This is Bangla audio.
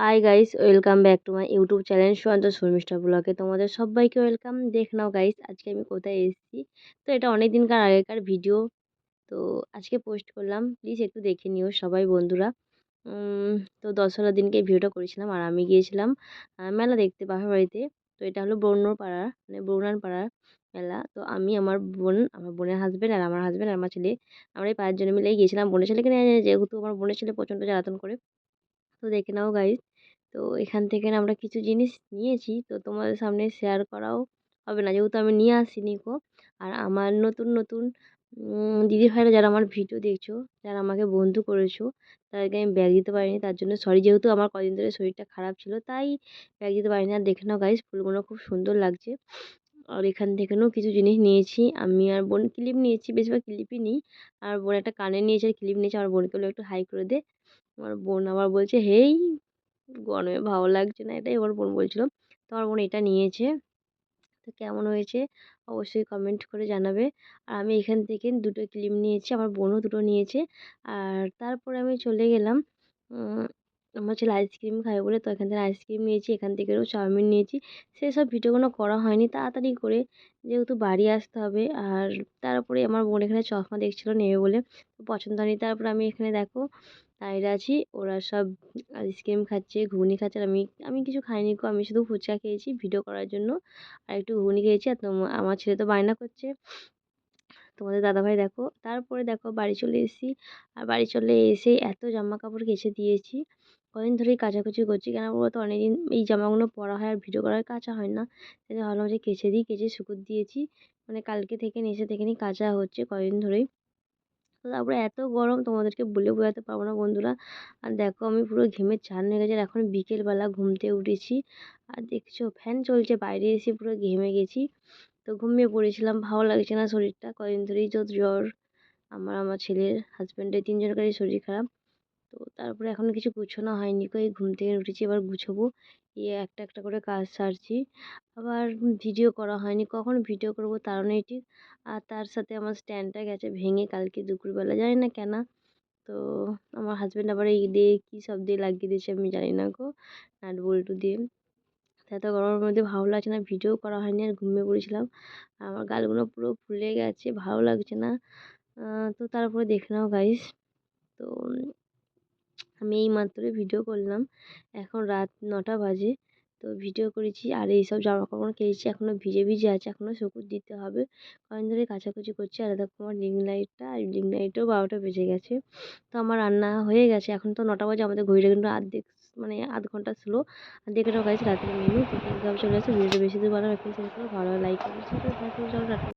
Hi guys welcome back to my YouTube channel Suyanta Sharmistha ব্লগে তোমাদের সবাইকে ওয়েলকাম দেখ নাও গাইস আজকে আমি কোথায় এসেছি। তো এটা অনেক দিনকার আগেকার ভিডিও তো আজকে পোস্ট করলাম। প্লিজ একটু দেখে নিও সবাই বন্ধুরা। তো দশরা দিনকে ভিডিওটা করেছিলাম আর আমি গিয়েছিলাম মেলা দেখতে বাপের বাড়িতে। তো এটা হলো বরুণর পাড়া মানে বরুণান পাড়ার মেলা। তো আমি, আমার বোন, আমার বোনের হাজব্যান্ড আর আমার হাজব্যান্ড আর আমার ছেলে, আমরা এই পাঁচজনে মিলেই গিয়েছিলাম। বোনের ছেলেকে নিয়ে যেহেতু আমার বোনের ছেলে প্রচণ্ড জ্বালাতন করে। তো দেখে নাও গাইজ তো এখান থেকে আমরা কিছু জিনিস নিয়েছি, তো তোমাদের সামনে শেয়ার করাও হবে না। যেহেতু আমি নিয়ে আসিনি কো আর আমার নতুন নতুন দিদি ভাইরা যারা আমার ভিডিও দেখছ, যারা আমাকে বন্ধু করেছ, তাদেরকে আমি ব্যাগ দিতে পারিনি। তার জন্য সরি যেহেতু আমার কদিন ধরে শরীরটা খারাপ ছিল, তাই ব্যাগ দিতে পারিনি। আর দেখে নাও গাইস ফুলগুলো খুব সুন্দর লাগছে। আর এখান থেকেও কিছু জিনিস নিয়েছি। আমি আর বোন ক্লিপ নিয়েছি, বেশিরভাগ ক্লিপই নিই। আর বোন একটা কানে নিয়েছে আর ক্লিপ নিয়েছে আমার বোনকে একটু হাই করে দে। আমার বোন আবার বলছে, হেই গরমে ভালো লাগছে না, এটাই আমার বোন বলছিল। তো আমার বোন এটা নিয়েছে। তো কেমন হয়েছে? অবশ্যই কমেন্ট করে জানাবে। আর আমি এখান থেকে দুটো ক্লিপ নিয়েছি, আমার বোনও দুটো নিয়েছে। আর তারপরে আমি চলে গেলাম আমার ছেলে আইসক্রিম খাবে বলে তো এখান থেকে আইসক্রিম নিয়েছি, এখান থেকেও চাউমিন নিয়েছি। সেসব ভিডিওগুলো করা হয়নি, তাড়াতাড়ি করে যেহেতু বাড়ি আসতে হবে। আর তারপরে আমার বোন এখানে চশমা দেখছিলো, নেবে বলে। পছন্দ হয়নি, তারপরে আমি এখানে দেখো আছি, ওরা সব আইসক্রিম খাচ্ছে, ঘুগনি খাচ্ছে, আর আমি আমি কিছু খাইনি গো। আমি শুধু ফুচকা খেয়েছি ভিডিও করার জন্য। আর একটু ঘুগনি খেয়েছি, আর আমার ছেলে তো বায়না করছে। তোমাদের দাদাভাই দেখো, তারপরে দেখো বাড়ি চলে এসেছি। আর বাড়ি চলে এসে এত জামা কাপড় কেচে দিয়েছি। কদিন ধরেই কাচাকুচি করছি কেন বলতো অনেকদিন এই জামাগুলো পরা হয় আর ভিডিও করার কাচা হয় না। জন্য ভাবলাম যে কেচে দিই, কেচে শুকুর দিয়েছি। মানে কালকে থেকে নিচে থেকে নিয়ে কাচা হচ্ছে কদিন ধরেই। তারপরে এত গরম, তোমাদেরকে বলে বোঝাতে পারব না বন্ধুরা। আর দেখো, আমি পুরো ঘেমে চান হয়ে গেছে। এখন বিকেলবেলা ঘুম থেকে উঠেছি। আর দেখছ, ফ্যান চলছে, বাইরে এসে পুরো ঘেমে গেছি। তো ঘুমিয়ে পড়েছিলাম, ভালো লাগছে না শরীরটা। কদিন ধরেই তো জ্বর। আমার আমার ছেলের হাজব্যান্ডের তিনজনকারই শরীর খারাপ। তো তারপরে এখনও কিছু গুছোনো হয়নি। কই, ঘুম থেকে উঠেছি, এবার গুছোবো। ইয়ে একটা একটা করে কাজ সারছি। আবার ভিডিও করা হয়নি, কখন ভিডিও করব তারও নেই ঠিক। আর তার সাথে আমার স্ট্যান্ডটা গেছে ভেঙে কালকে দুপুরবেলা, জানি না কেন। তো আমার হাজব্যান্ড আবার এই দিয়ে কী সব দিয়ে লাগিয়ে দিয়েছে আমি জানি না গো, নাট বল্টু দিয়ে। এত গরমের মধ্যে ভালো লাগছে না, ভিডিও করা হয়নি আর ঘুমিয়ে পড়েছিলাম। আমার গালগুলো পুরো ফুলে গেছে, ভালো লাগছে না। তো তারপরে দেখে নাও গাইস তো আমি এই মাত্রই ভিডিও করলাম। এখন রাত নটা বাজে। তো ভিডিও করেছি আর এইসব জামা কাপড় কেচেছি। এখনও ভিজে ভিজে আছে। এখনও শুকুর দিতে হবে। কদিন ধরে কাচাকুচি করছি। আর দেখো আমার রিং লাইটটা আর রিং লাইটেও বারোটা বেজে গেছে। তো আমার রান্না হয়ে গেছে। এখন তো নটা বাজে। আমাদের ঘড়িটা কিন্তু আর্ধেক মানে আধ ঘণ্টা স্লো আর দেখে গাইছে রাতের মেনু তো চলে আসে ভিডিওটা বেশি দূর বানাবো একটু ভালো লাইক করবে।